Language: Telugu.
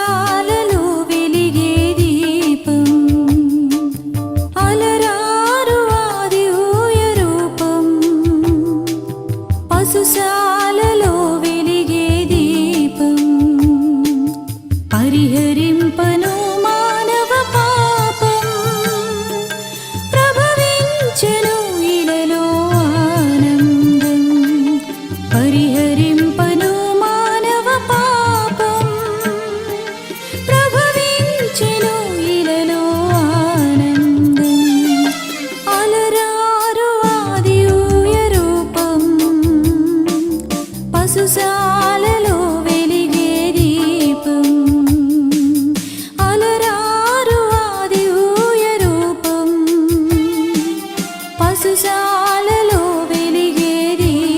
పాదాలలో వెలిగే దీపం. అలరారు ఆది ఊయ రూపం. పరిహరింపను దిగంశాలలో వెలిగే దీపం. అలరారు ఆది ఊయ